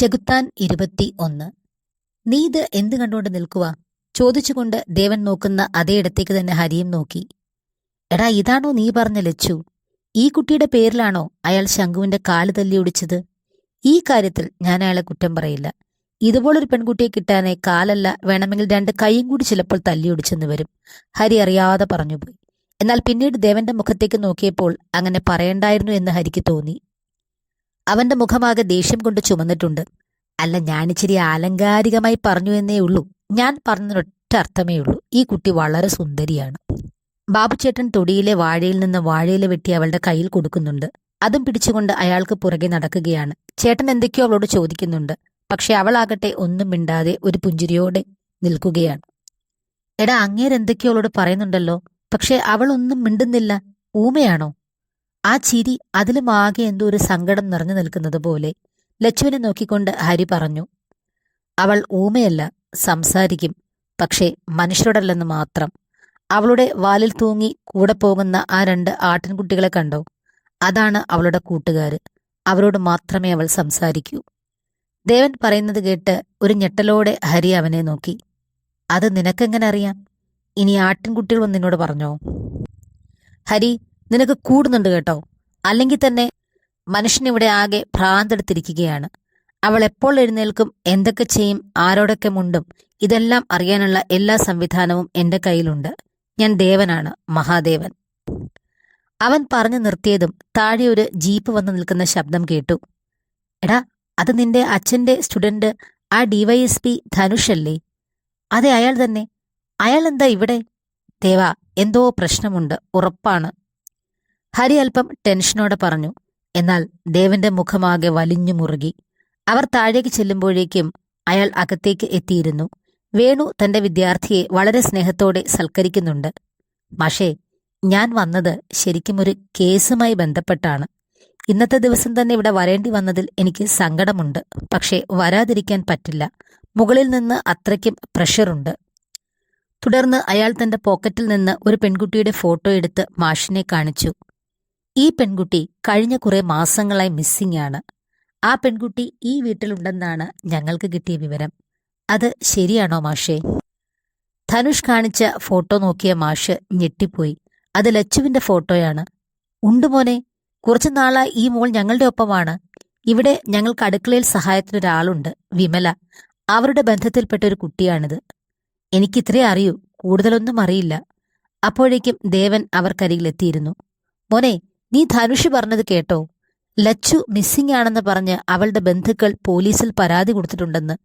ചെകുത്താൻ ഇരുപത്തി ഒന്ന്. നീ ഇത് എന്ത് കണ്ടുകൊണ്ട് നിൽക്കുക ചോദിച്ചുകൊണ്ട് ദേവൻ നോക്കുന്ന അതേ ഇടത്തേക്ക് തന്നെ ഹരിയും നോക്കി. എടാ ഇതാണോ നീ പറഞ്ഞ ലച്ചു? ഈ കുട്ടിയുടെ പേരിലാണോ അയാൾ ശംഖുവിന്റെ കാൽ തല്ലി ഒടിച്ചത്? ഈ കാര്യത്തിൽ ഞാൻ അയാളെ കുറ്റം പറയില്ല. ഇതുപോലൊരു പെൺകുട്ടിയെ കിട്ടാനേ കാലല്ല വേണമെങ്കിൽ രണ്ട് കൈയും കൂടി ചിലപ്പോൾ തല്ലി ഒടിച്ചെന്ന് വരും. ഹരി അറിയാതെ പറഞ്ഞുപോയി. എന്നാൽ പിന്നീട് ദേവന്റെ മുഖത്തേക്ക് നോക്കിയപ്പോൾ അങ്ങനെ പറയണ്ടായിരുന്നു എന്ന് ഹരിക്ക് തോന്നി. അവന്റെ മുഖമാകെ ദേഷ്യം കൊണ്ട് ചുമന്നിട്ടുണ്ട്. അല്ല ഞാനിച്ചിരി ആലങ്കാരികമായി പറഞ്ഞു എന്നേ ഉള്ളൂ. ഞാൻ പറഞ്ഞതിനൊറ്റ അർത്ഥമേ ഉള്ളൂ. ഈ കുട്ടി വളരെ സുന്ദരിയാണ്. ബാബുചേട്ടൻ തൊടിയിലെ വാഴയിൽ നിന്ന് വാഴയില വെട്ടി അവളുടെ കയ്യിൽ കൊടുക്കുന്നുണ്ട്. അതും പിടിച്ചുകൊണ്ട് അയാൾക്ക് പുറകെ നടക്കുകയാണ്. ചേട്ടൻ എന്തൊക്കെയോ അവളോട് ചോദിക്കുന്നുണ്ട്. പക്ഷെ അവളാകട്ടെ ഒന്നും മിണ്ടാതെ ഒരു പുഞ്ചിരിയോടെ നിൽക്കുകയാണ്. എടാ അങ്ങേരെന്തൊക്കെയോ അവളോട് പറയുന്നുണ്ടല്ലോ. പക്ഷെ അവളൊന്നും മിണ്ടുന്നില്ല. ഊമയാണോ? ആ ചിരി അതിലും ആകെ എന്തോ ഒരു സങ്കടം നിറഞ്ഞു നിൽക്കുന്നത് പോലെ ലച്ചുവിനെ നോക്കിക്കൊണ്ട് ഹരി പറഞ്ഞു അവൾ ഊമയല്ല സംസാരിക്കും പക്ഷേ മനുഷ്യരോടല്ലെന്ന് മാത്രം. അവളുടെ വാലിൽ തൂങ്ങി കൂടെ പോകുന്ന ആ രണ്ട് ആട്ടിൻകുട്ടികളെ കണ്ടോ? അതാണ് അവളുടെ കൂട്ടുകാര്. അവരോട് മാത്രമേ അവൾ സംസാരിക്കൂ. ദേവൻ പറയുന്നത് കേട്ട് ഒരു ഞെട്ടലോടെ ഹരി അവനെ നോക്കി. അത് നിനക്കെങ്ങനെ അറിയാം? ഇനി ആട്ടിൻകുട്ടികൾ പറഞ്ഞോ? ഹരി നിനക്ക് കൂടുന്നുണ്ട് കേട്ടോ. അല്ലെങ്കിൽ തന്നെ മനുഷ്യനിവിടെ ആകെ ഭ്രാന്തെടുത്തിരിക്കുകയാണ്. അവൾ എപ്പോൾ എഴുന്നേൽക്കും എന്തൊക്കെ ചെയ്യും ആരോടൊക്കെ മുണ്ടും ഇതെല്ലാം അറിയാനുള്ള എല്ലാ സംവിധാനവും എന്റെ കയ്യിലുണ്ട്. ഞാൻ ദേവനാണ് മഹാദേവൻ. അവൻ പറഞ്ഞു നിർത്തിയതും താഴെ ഒരു ജീപ്പ് വന്നു നിൽക്കുന്ന ശബ്ദം കേട്ടു. എടാ അത് നിന്റെ അച്ഛന്റെ സ്റ്റുഡന്റ് ആ ഡിവൈഎസ്പി ധനുഷല്ലേ? അതെ അയാൾ തന്നെ. അയാൾ എന്താ ഇവിടെ? ദേവ എന്തോ പ്രശ്നമുണ്ട് ഉറപ്പാണ്. ഹരി അല്പം ടെൻഷനോടെ പറഞ്ഞു എന്നാൽ ദേവന്റെ മുഖമാകെ വലിഞ്ഞു മുറുകി. അവർ താഴേക്ക് ചെല്ലുമ്പോഴേക്കും അയാൾ അകത്തേക്ക് എത്തിയിരുന്നു. വേണു തന്റെ വിദ്യാർത്ഥിയെ വളരെ സ്നേഹത്തോടെ സൽക്കരിക്കുന്നുണ്ട്. പക്ഷേ ഞാൻ വന്നത് ശരിക്കും ഒരു കേസുമായി ബന്ധപ്പെട്ടാണ്. ഇന്നത്തെ ദിവസം തന്നെ ഇവിടെ വരേണ്ടി വന്നതിൽ എനിക്ക് സങ്കടമുണ്ട്. പക്ഷേ വരാതിരിക്കാൻ പറ്റില്ല. മുകളിൽ നിന്ന് അത്രയ്ക്കും പ്രഷറുണ്ട്. തുടർന്ന് അയാൾ തന്റെ പോക്കറ്റിൽ നിന്ന് ഒരു പെൺകുട്ടിയുടെ ഫോട്ടോ എടുത്ത് മാഷിനെ കാണിച്ചു. ഈ പെൺകുട്ടി കഴിഞ്ഞ കുറെ മാസങ്ങളായി മിസ്സിംഗ് ആണ് ആ പെൺകുട്ടി ഈ വീട്ടിലുണ്ടെന്നാണ് ഞങ്ങൾക്ക് കിട്ടിയ വിവരം. അത് ശരിയാണോ മാഷേ? ധനുഷ് കാണിച്ച ഫോട്ടോ നോക്കിയ മാഷ് ഞെട്ടിപ്പോയി. അത് ലച്ചുവിന്റെ ഫോട്ടോയാണ്. ഉണ്ട് കുറച്ചു നാളായി ഈ മോൾ ഞങ്ങളുടെ ഒപ്പമാണ്. ഇവിടെ ഞങ്ങൾക്ക് അടുക്കളയിൽ സഹായത്തിനൊരാളുണ്ട് വിമല. അവരുടെ ബന്ധത്തിൽപ്പെട്ട ഒരു കുട്ടിയാണിത്. എനിക്കിത്രേ അറിയൂ കൂടുതലൊന്നും അറിയില്ല. അപ്പോഴേക്കും ദേവൻ അവർക്കരികിലെത്തിയിരുന്നു മോനെ നീ ധനുഷ് പറഞ്ഞത് കേട്ടോ. ലച്ചു മിസ്സിംഗ് ആണെന്ന് പറഞ്ഞ് അവളുടെ ബന്ധുക്കൾ പോലീസിൽ പരാതി കൊടുത്തിട്ടുണ്ടെന്ന്.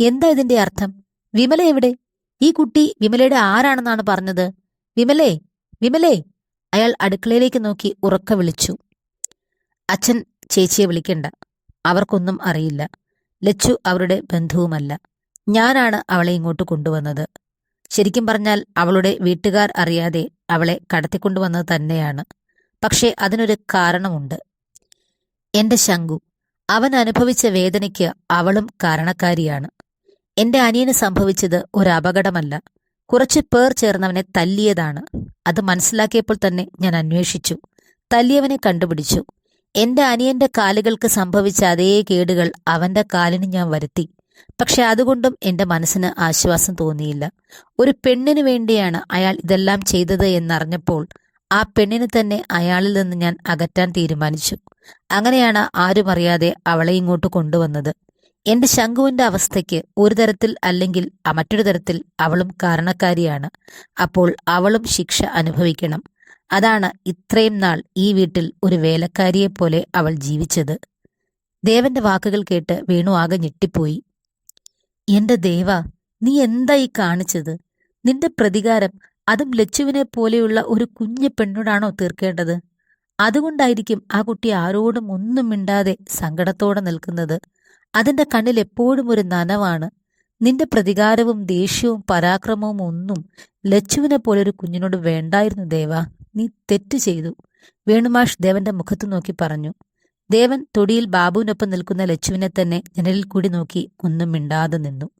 എന്താ ഇതിന്റെ അർത്ഥം? വിമല എവിടെ? ഈ കുട്ടി വിമലയുടെ ആരാണെന്നാണ് പറഞ്ഞത്? വിമലേ വിമലേ. അയാൾ അടുക്കളയിലേക്ക് നോക്കി ഉറക്ക വിളിച്ചു. അച്ഛൻ ചേച്ചിയെ വിളിക്കണ്ട. അവർക്കൊന്നും അറിയില്ല. ലച്ചു അവരുടെ ബന്ധുവുമല്ല. ഞാനാണ് അവളെ ഇങ്ങോട്ട് കൊണ്ടുവന്നത്. ശരിക്കും പറഞ്ഞാൽ അവളുടെ വീട്ടുകാർ അറിയാതെ അവളെ കടത്തിക്കൊണ്ടുവന്നത് തന്നെയാണ്. പക്ഷേ അതിനൊരു കാരണമുണ്ട്. എന്റെ ശങ്കു അവൻ അനുഭവിച്ച വേദനയ്ക്ക് അവളും കാരണക്കാരിയാണ്. എന്റെ അനിയന് സംഭവിച്ചത് ഒരു അപകടമല്ല. കുറച്ച് പേർ ചേർന്നവനെ തല്ലിയതാണ്. അത് മനസ്സിലാക്കിയപ്പോൾ തന്നെ ഞാൻ അന്വേഷിച്ചു. തല്ലിയവനെ കണ്ടുപിടിച്ചു. എന്റെ അനിയന്റെ കാലുകൾക്ക് സംഭവിച്ച അതേ കേടുകൾ അവന്റെ കാലിന് ഞാൻ വരുത്തി. പക്ഷെ അതുകൊണ്ടും എന്റെ മനസ്സിന് ആശ്വാസം തോന്നിയില്ല. ഒരു പെണ്ണിനു വേണ്ടിയാണ് അയാൾ ഇതെല്ലാം ചെയ്തത് എന്നറിഞ്ഞപ്പോൾ ആ പെണ്ണിനെ തന്നെ അയാളിൽ നിന്ന് ഞാൻ അകറ്റാൻ തീരുമാനിച്ചു. അങ്ങനെയാണ് ആരും അറിയാതെ അവളെ ഇങ്ങോട്ട് കൊണ്ടുവന്നത്. എന്റെ ശംഖുവിന്റെ അവസ്ഥയ്ക്ക് ഒരു തരത്തിൽ അല്ലെങ്കിൽ മറ്റൊരു തരത്തിൽ അവളും കാരണക്കാരിയാണ്. അപ്പോൾ അവളും ശിക്ഷ അനുഭവിക്കണം. അതാണ് ഇത്രയും നാൾ ഈ വീട്ടിൽ ഒരു വേലക്കാരിയെ പോലെ അവൾ ജീവിച്ചത്. ദേവന്റെ വാക്കുകൾ കേട്ട് വേണു ആകെ ഞെട്ടിപ്പോയി. എന്റെ ദേവ നീ എന്തായി കാണിച്ചത്? നിന്റെ പ്രതികാരം അതും ലച്ചുവിനെ പോലെയുള്ള ഒരു കുഞ്ഞു പെണ്ണോടാണോ തീർക്കേണ്ടത്? അതുകൊണ്ടായിരിക്കും ആ കുട്ടി ആരോടും ഒന്നും മിണ്ടാതെ സങ്കടത്തോടെ നിൽക്കുന്നത്. അതിന്റെ കണ്ണിൽ എപ്പോഴും ഒരു നനവാണ്. നിന്റെ പ്രതികാരവും ദേഷ്യവും പരാക്രമവും ഒന്നും ലച്ചുവിനെ പോലെ ഒരു കുഞ്ഞിനോട് വേണ്ടായിരുന്നു ദേവ. നീ തെറ്റ് ചെയ്തു. വേണുമാഷ് ദേവന്റെ മുഖത്ത് നോക്കി പറഞ്ഞു. ദേവൻ തൊടിയിൽ ബാബുവിനൊപ്പം നിൽക്കുന്ന ലച്ചുവിനെ തന്നെ ജനലിൽ കൂടി നോക്കി ഒന്നും മിണ്ടാതെ നിന്നു.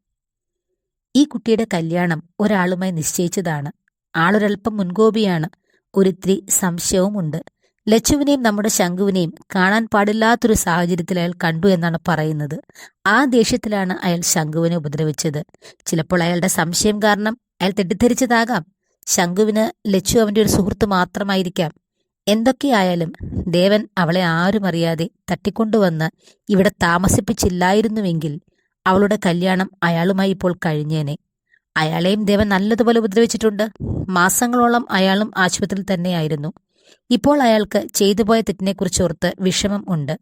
ഈ കുട്ടിയുടെ കല്യാണം ഒരാളുമായി നിശ്ചയിച്ചതാണ്. ആളൊരൽപ്പം മുൻകോപിയാണ്. ഒരിത്തിരി സംശയവുമുണ്ട്. ലച്ചുവിനെയും നമ്മുടെ ശംഖുവിനെയും കാണാൻ പാടില്ലാത്തൊരു സാഹചര്യത്തിൽ അയാൾ കണ്ടു എന്നാണ് പറയുന്നത്. ആ ദേഷ്യത്തിലാണ് അയാൾ ശംഖുവിനെ ഉപദ്രവിച്ചത്. ചിലപ്പോൾ അയാളുടെ സംശയം കാരണം അയാൾ തെറ്റിദ്ധരിച്ചതാകാം. ശംഖുവിന് ലച്ചു അവന്റെ ഒരു സുഹൃത്ത് മാത്രമായിരിക്കാം. എന്തൊക്കെയായാലും ദേവൻ അവളെ ആരും അറിയാതെ തട്ടിക്കൊണ്ടുവന്ന് ഇവിടെ താമസിപ്പിച്ചില്ലായിരുന്നുവെങ്കിൽ അവളുടെ കല്യാണം അയാളുമായി ഇപ്പോൾ കഴിഞ്ഞേനെ. അയാളെയും ദേവൻ നല്ലതുപോലെ ഉപദ്രവിച്ചിട്ടുണ്ട്. മാസങ്ങളോളം അയാളും ആശുപത്രിയിൽ തന്നെയായിരുന്നു. ഇപ്പോൾ അയാൾക്ക് ചെയ്തുപോയ തെറ്റിനെക്കുറിച്ച് ഓർത്ത് വിഷമം ഉണ്ട്.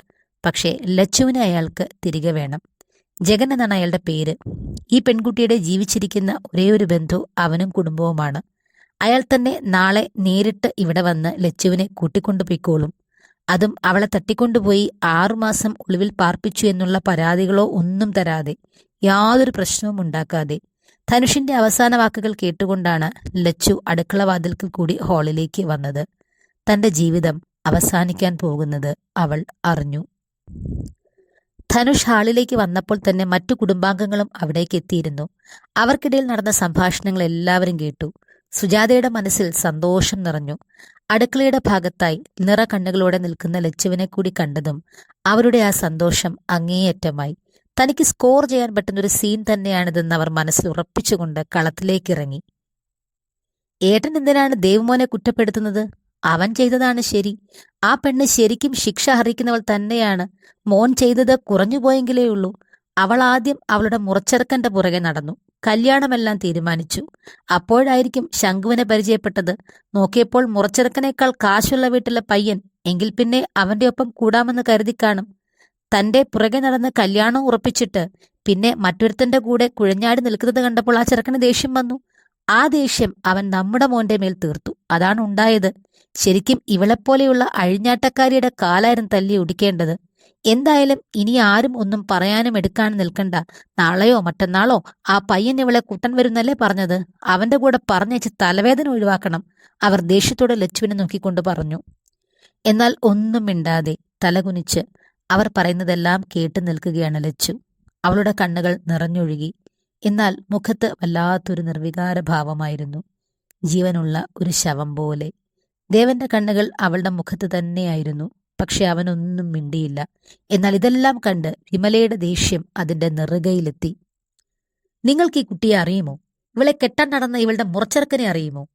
പക്ഷേ ലച്ചുവിനെ അയാൾക്ക് തിരികെ വേണം. ജഗൻ എന്നാണ് അയാളുടെ പേര്. ഈ പെൺകുട്ടിയുടെ ജീവിച്ചിരിക്കുന്ന ഒരേ ഒരു ബന്ധു അവനും കുടുംബവുമാണ്. അയാൾ തന്നെ നാളെ നേരിട്ട് ഇവിടെ വന്ന് ലച്ചുവിനെ കൂട്ടിക്കൊണ്ടുപോയിക്കോളും. അതും അവളെ തട്ടിക്കൊണ്ടുപോയി ആറുമാസം ഒളിവിൽ പാർപ്പിച്ചു എന്നുള്ള പരാതികളോ ഒന്നും തരാതെ യാതൊരു പ്രശ്നവും ഉണ്ടാക്കാതെ ധനുഷിന്റെ അവസാന വാക്കുകൾ കേട്ടുകൊണ്ടാണ് ലച്ചു അടുക്കളവാതിൽക്കൽ കൂടി ഹാളിലേക്ക് വന്നത്. തന്റെ ജീവിതം അവസാനിക്കാൻ പോകുന്നത് അവൾ അറിഞ്ഞു. ധനുഷ് ഹാളിലേക്ക് വന്നപ്പോൾ തന്നെ മറ്റു കുടുംബാംഗങ്ങളും അവിടേക്ക് എത്തിയിരുന്നു. അവർക്കിടയിൽ നടന്ന സംഭാഷണങ്ങൾ എല്ലാവരും കേട്ടു. സുജാതയുടെ മനസ്സിൽ സന്തോഷം നിറഞ്ഞു. അടുക്കളയുടെ ഭാഗത്തായി നിറ കണ്ണുകളോടെ നിൽക്കുന്ന ലച്ചുവിനെ കൂടി കണ്ടതും അവരുടെ ആ സന്തോഷം അങ്ങേയറ്റമായി. തനിക്ക് സ്കോർ ചെയ്യാൻ പറ്റുന്ന ഒരു സീൻ തന്നെയാണിതെന്ന് അവർ മനസ്സിൽ ഉറപ്പിച്ചുകൊണ്ട് കളത്തിലേക്ക് ഇറങ്ങി ഏട്ടൻ എന്തിനാണ് ദേവ്മോനെ കുറ്റപ്പെടുത്തുന്നത്? അവൻ ചെയ്തതാണ് ശരി. ആ പെണ്ണ് ശരിക്കും ശിക്ഷ അർഹിക്കുന്നവൾ തന്നെയാണ്. മോൻ ചെയ്തത് കുറഞ്ഞുപോയെങ്കിലേ ഉള്ളൂ. അവൾ ആദ്യം അവളുടെ മുറച്ചെറുക്കന്റെ പുറകെ നടന്നു. കല്യാണമെല്ലാം തീരുമാനിച്ചു. അപ്പോഴായിരിക്കും ശംഖുവിനെ പരിചയപ്പെട്ടത്. നോക്കിയപ്പോൾ മുറച്ചെറുക്കനേക്കാൾ കാശുള്ള വീട്ടിലെ പയ്യൻ. എങ്കിൽ പിന്നെ അവന്റെ ഒപ്പം കൂടാമെന്ന് കരുതി കാണും. തന്റെ പുറകെ നടന്ന് കല്യാണം ഉറപ്പിച്ചിട്ട് പിന്നെ മറ്റൊരുത്തന്റെ കൂടെ കുഴഞ്ഞാടി നിൽക്കുന്നത് കണ്ടപ്പോൾ ആ ചെറുക്കന് ദേഷ്യം വന്നു. ആ ദേഷ്യം അവൻ നമ്മുടെ മോന്റെ മേൽ തീർത്തു. അതാണ് ഉണ്ടായത്. ശരിക്കും ഇവളെപ്പോലെയുള്ള അഴിഞ്ഞാട്ടക്കാരിയുടെ കാലായിരുന്നു തല്ലി ഒടിക്കേണ്ടത്. എന്തായാലും ഇനി ആരും ഒന്നും പറയാനും എടുക്കാനും നിൽക്കണ്ട. നാളെയോ മറ്റന്നാളോ ആ പയ്യൻ ഇവളെ കുട്ടൻ വരുന്നല്ലേ പറഞ്ഞത്? അവന്റെ കൂടെ പറഞ്ഞയച്ച് തലവേദന ഒഴിവാക്കണം. അവർ ദേഷ്യത്തോടെ ലച്ചുവിനെ നോക്കിക്കൊണ്ട് പറഞ്ഞു. എന്നാൽ ഒന്നും മിണ്ടാതെ തലകുനിച്ച് അവർ പറയുന്നതെല്ലാം കേട്ടു നിൽക്കുകയാണ് ലച്ചു. അവളുടെ കണ്ണുകൾ നിറഞ്ഞൊഴുകി. എന്നാൽ മുഖത്ത് വല്ലാത്തൊരു നിർവികാര ഭാവമായിരുന്നു ജീവനുള്ള ഒരു ശവം പോലെ. ദേവന്റെ കണ്ണുകൾ അവളുടെ മുഖത്ത് തന്നെയായിരുന്നു. പക്ഷെ അവനൊന്നും മിണ്ടിയില്ല. എന്നാൽ ഇതെല്ലാം കണ്ട് വിമലയുടെ ദേഷ്യം അതിന്റെ നെറുകയിലെത്തി. നിങ്ങൾക്ക് ഈ കുട്ടിയെ അറിയുമോ? ഇവളെ കെട്ടാൻ നടന്ന ഇവളുടെ മുറച്ചെറുക്കനെ അറിയുമോ?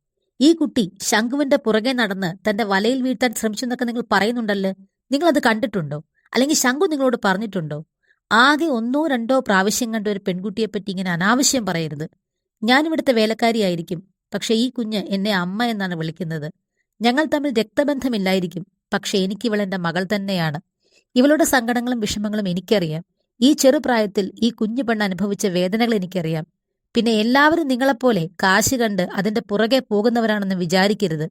ഈ കുട്ടി ശംഖുവിന്റെ പുറകെ നടന്ന് തന്റെ വലയിൽ വീഴ്ത്താൻ ശ്രമിച്ചു എന്നൊക്കെ നിങ്ങൾ പറയുന്നുണ്ടല്ലോ? നിങ്ങൾ അത് കണ്ടിട്ടുണ്ടോ? അല്ലെങ്കിൽ ശങ്കു നിങ്ങളോട് പറഞ്ഞിട്ടുണ്ടോ? ആകെ ഒന്നോ രണ്ടോ പ്രാവശ്യം കണ്ട ഒരു പെൺകുട്ടിയെപ്പറ്റി ഇങ്ങനെ അനാവശ്യം പറയരുത്. ഞാനിവിടുത്തെ വേലക്കാരിയായിരിക്കും പക്ഷേ ഈ കുഞ്ഞ് എന്നെ അമ്മ എന്നാണ് വിളിക്കുന്നത്. ഞങ്ങൾ തമ്മിൽ രക്തബന്ധമില്ലായിരിക്കും. പക്ഷേ എനിക്ക് ഇവൾ എന്റെ മകൾ തന്നെയാണ്. ഇവളുടെ സങ്കടങ്ങളും വിഷമങ്ങളും എനിക്കറിയാം. ഈ ചെറുപ്രായത്തിൽ ഈ കുഞ്ഞു പെണ്ണ് അനുഭവിച്ച വേദനകൾ എനിക്കറിയാം. പിന്നെ എല്ലാവരും നിങ്ങളെപ്പോലെ കാശ് കണ്ട് അതിന്റെ പുറകെ പോകുന്നവരാണെന്ന് വിചാരിക്കരുത്.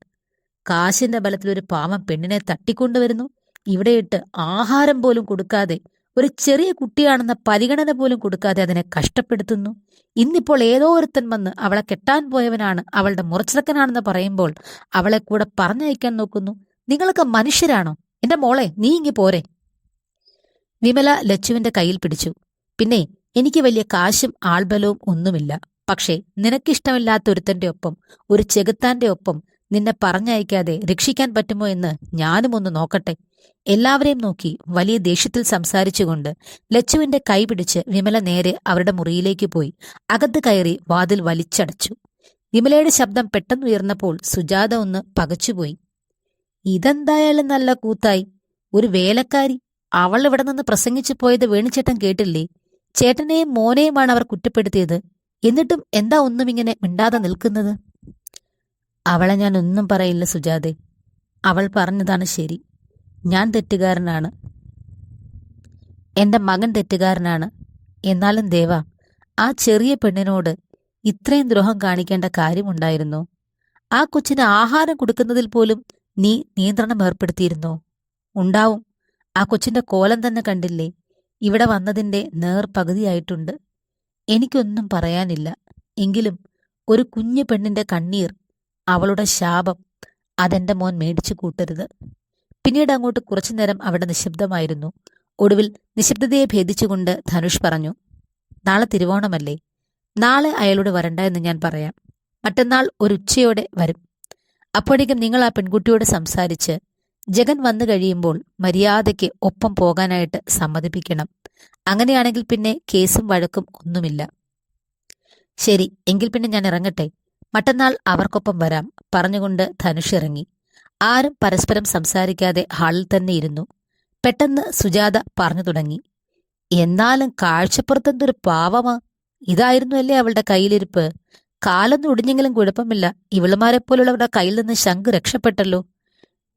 കാശിന്റെ ബലത്തിൽ ഒരു പാവം പെണ്ണിനെ തട്ടിക്കൊണ്ടുവരുന്നു. ഇവിടെയിട്ട് ആഹാരം പോലും കൊടുക്കാതെ ഒരു ചെറിയ കുട്ടിയാണെന്ന പരിഗണന പോലും കൊടുക്കാതെ അതിനെ കഷ്ടപ്പെടുത്തുന്നു. ഇന്നിപ്പോൾ ഏതോ ഒരുത്തൻ വന്ന് അവളെ കെട്ടാൻ പോയവനാണ് അവളുടെ മുറച്ചിറക്കനാണെന്ന് പറയുമ്പോൾ അവളെ കൂടെ പറഞ്ഞയക്കാൻ നോക്കുന്നു. നിങ്ങളൊക്കെ മനുഷ്യരാണോ? എന്റെ മോളെ നീ ഇങ്ങി പോരെ. വിമല ലച്ചുവിന്റെ കയ്യിൽ പിടിച്ചു. പിന്നെ എനിക്ക് വലിയ കാശും ആൾബലവും ഒന്നുമില്ല. പക്ഷേ നിനക്കിഷ്ടമില്ലാത്ത ഒരുത്തന്റെ ഒപ്പം ഒരു ചെകുത്താന്റെ ഒപ്പം നിന്നെ പറഞ്ഞയക്കാതെ രക്ഷിക്കാൻ പറ്റുമോ എന്ന് ഞാനും ഒന്ന് നോക്കട്ടെ. എല്ലാവരെയും നോക്കി വലിയ ദേഷ്യത്തിൽ സംസാരിച്ചുകൊണ്ട് ലച്ചുവിന്റെ കൈ പിടിച്ച് വിമല നേരെ അവരുടെ മുറിയിലേക്ക് പോയി. അകത്ത് കയറി വാതിൽ വലിച്ചടച്ചു. വിമലയുടെ ശബ്ദം പെട്ടെന്നുയർന്നപ്പോൾ സുജാത ഒന്ന് പകച്ചുപോയി. ഇതെന്തായാലും നല്ല കൂത്തായി. ഒരു വേലക്കാരി. അവൾ ഇവിടെ നിന്ന് പ്രസംഗിച്ചു പോയത് വേണിച്ചേട്ടൻ കേട്ടില്ലേ? ചേട്ടനെയും മോനെയുമാണ് അവർ കുറ്റപ്പെടുത്തിയത്. എന്നിട്ടും എന്താ ഒന്നും ഇങ്ങനെ മിണ്ടാതെ നിൽക്കുന്നത്? അവളെ ഞാൻ ഒന്നും പറയില്ല സുജാതെ. അവൾ പറഞ്ഞതാണ് ശരി. ഞാൻ തെറ്റുകാരനാണ്. എന്റെ മകൻ തെറ്റുകാരനാണ്. എന്നാലും ദേവ ആ ചെറിയ പെണ്ണിനോട് ഇത്രയും ദ്രോഹം കാണിക്കേണ്ട കാര്യമുണ്ടായിരുന്നു. ആ കൊച്ചിന് ആഹാരം കൊടുക്കുന്നതിൽ പോലും നീ നിയന്ത്രണം ഏർപ്പെടുത്തിയിരുന്നോ? ഉണ്ടാവും. ആ കൊച്ചിന്റെ കോലം തന്നെ കണ്ടില്ലേ? ഇവിടെ വന്നതിന്റെ നേർ പകുതിയായിട്ടുണ്ട് എനിക്കൊന്നും പറയാനില്ല. എങ്കിലും ഒരു കുഞ്ഞു പെണ്ണിന്റെ കണ്ണീർ അവളുടെ ശാപം അതെന്റെ മോൻ മേടിച്ചു കൂട്ടരുത്. പിന്നീട് അങ്ങോട്ട് കുറച്ചു നേരം അവിടെ നിശബ്ദമായിരുന്നു. ഒടുവിൽ നിശബ്ദതയെ ഭേദിച്ചുകൊണ്ട് ധനുഷ് പറഞ്ഞു നാളെ തിരുവോണമല്ലേ? നാളെ അയാളോട് വരണ്ട എന്ന് ഞാൻ പറയാം. മറ്റന്നാൾ ഒരു ഉച്ചയോടെ വരും. അപ്പോഴേക്കും നിങ്ങൾ ആ പെൺകുട്ടിയോട് സംസാരിച്ച് ജഗൻ വന്നു കഴിയുമ്പോൾ മര്യാദയ്ക്ക് ഒപ്പം പോകാനായിട്ട് സമ്മതിപ്പിക്കണം. അങ്ങനെയാണെങ്കിൽ പിന്നെ കേസും വഴക്കും ഒന്നുമില്ല. ശരി എങ്കിൽ പിന്നെ ഞാൻ ഇറങ്ങട്ടെ? മറ്റന്നാൾ അവർക്കൊപ്പം വരാം പറഞ്ഞുകൊണ്ട് ധനുഷ് ഇറങ്ങി ആരും പരസ്പരം സംസാരിക്കാതെ ഹാളിൽ തന്നെ ഇരുന്നു. പെട്ടെന്ന് സുജാത പറഞ്ഞു തുടങ്ങി. എന്നാലും കാഴ്ചപ്പുറത്തെന്തൊരു പാവമാ. ഇതായിരുന്നു അല്ലേ അവളുടെ കയ്യിലിരിപ്പ്. കാലൊന്നും ഒടിഞ്ഞെങ്കിലും കുഴപ്പമില്ല. ഇവളുമാരെ പോലുള്ളവരുടെ കയ്യിൽ നിന്ന് ശംഖ് രക്ഷപ്പെട്ടല്ലോ.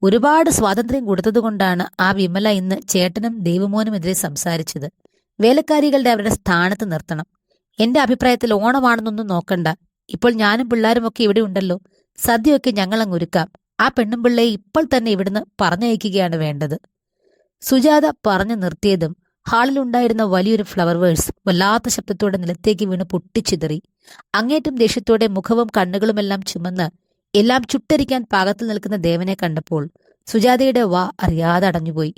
ഒരുപാട് സ്വാതന്ത്ര്യം കൊടുത്തതുകൊണ്ടാണ് ആ വിമല ഇന്ന് ചേട്ടനും ദേവമോനുമെതിരെ സംസാരിച്ചത്. വേലക്കാരികളുടെ അവരുടെ സ്ഥാനത്ത് നിർത്തണം. എന്റെ അഭിപ്രായത്തിൽ ഓണമാണെന്നൊന്നും നോക്കണ്ട. ഇപ്പോൾ ഞാനും പിള്ളേരുമൊക്കെ ഇവിടെ ഉണ്ടല്ലോ. സദ്യയൊക്കെ ഞങ്ങളങ്ങ് ഒരുക്കാം. ആ പെണ്ണും പിള്ളയെ ഇപ്പോൾ തന്നെ ഇവിടുന്ന് പറഞ്ഞയക്കുകയാണ് വേണ്ടത്. സുജാത പറഞ്ഞു നിർത്തിയതും ഹാളിലുണ്ടായിരുന്ന വലിയൊരു ഫ്ലവർ വേഴ്സ് വല്ലാത്ത ശബ്ദത്തോടെ നിലത്തേക്ക് വീണ് പൊട്ടിച്ചിതറി. അങ്ങേറ്റം ദേഷ്യത്തോടെ മുഖവും കണ്ണുകളുമെല്ലാം ചുമന്ന് എല്ലാം ചുട്ടരിക്കാൻ പാകത്തിൽ നിൽക്കുന്ന ദേവനെ കണ്ടപ്പോൾ സുജാതയുടെ വാ അറിയാതെ അടഞ്ഞുപോയി.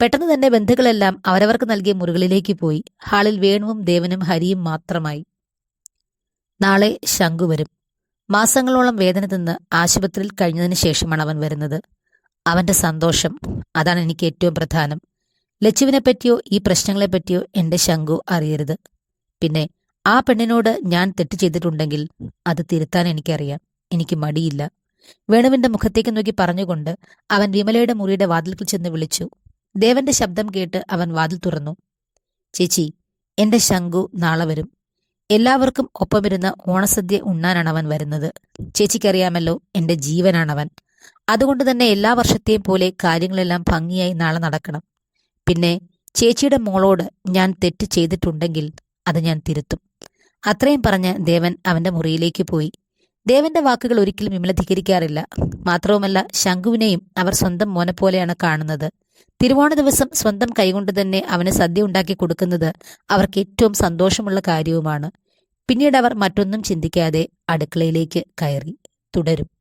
പെട്ടെന്ന് തന്നെ ബന്ധുക്കളെല്ലാം അവരവർക്ക് നൽകിയ മുറികളിലേക്ക് പോയി. ഹാളിൽ വേണുവും ദേവനും ഹരിയും മാത്രമായി. നാളെ ശംഖു വരും. മാസങ്ങളോളം വേദന തിന്ന് ആശുപത്രിയിൽ കഴിഞ്ഞതിന് ശേഷമാണ് അവൻ വരുന്നത്. അവന്റെ സന്തോഷം അതാണ് എനിക്ക് ഏറ്റവും പ്രധാനം. ലച്ചുവിനെ പറ്റിയോ ഈ പ്രശ്നങ്ങളെ പറ്റിയോ എന്റെ ശങ്കു അറിയരുത്. പിന്നെ ആ പെണ്ണിനോട് ഞാൻ തെറ്റ് ചെയ്തിട്ടുണ്ടെങ്കിൽ അത് തിരുത്താൻ എനിക്കറിയാം. എനിക്ക് മടിയില്ല. വേണുവിന്റെ മുഖത്തേക്ക് നോക്കി പറഞ്ഞുകൊണ്ട് അവൻ വിമലയുടെ മുറിയുടെ വാതിൽക്കിൽ ചെന്ന് വിളിച്ചു. ദേവന്റെ ശബ്ദം കേട്ട് അവൻ വാതിൽ തുറന്നു. ചേച്ചി എന്റെ ശങ്കു നാളെ വരും. എല്ലാവർക്കും ഒപ്പമിരുന്ന് ഓണസദ്യ ഉണ്ണാനാണ് അവൻ വരുന്നത്. ചേച്ചിക്കറിയാമല്ലോ എന്റെ ജീവനാണവൻ. അതുകൊണ്ട് തന്നെ എല്ലാ വർഷത്തെയും പോലെ കാര്യങ്ങളെല്ലാം ഭംഗിയായി നാളെ നടക്കണം. പിന്നെ ചേച്ചിയുടെ മോളോട് ഞാൻ തെറ്റ് ചെയ്തിട്ടുണ്ടെങ്കിൽ അത് ഞാൻ തിരുത്തും. അത്രയും പറഞ്ഞ് ദേവൻ അവന്റെ മുറിയിലേക്ക് പോയി. ദേവന്റെ വാക്കുകൾ ഒരിക്കലും വിമല ധിക്കരിക്കാറില്ല മാത്രവുമല്ല ശംഖുവിനെയും അവർ സ്വന്തം മോനെ പോലെയാണ് കാണുന്നത്. തിരുവോണ ദിവസം സ്വന്തം കൈകൊണ്ട് തന്നെ അവന് സദ്യ ഉണ്ടാക്കി കൊടുക്കുന്നത് അവർക്ക് ഏറ്റവും സന്തോഷമുള്ള കാര്യവുമാണ്. പിന്നീട് അവർ മറ്റൊന്നും ചിന്തിക്കാതെ അടുക്കളയിലേക്ക് കയറി തുടരും.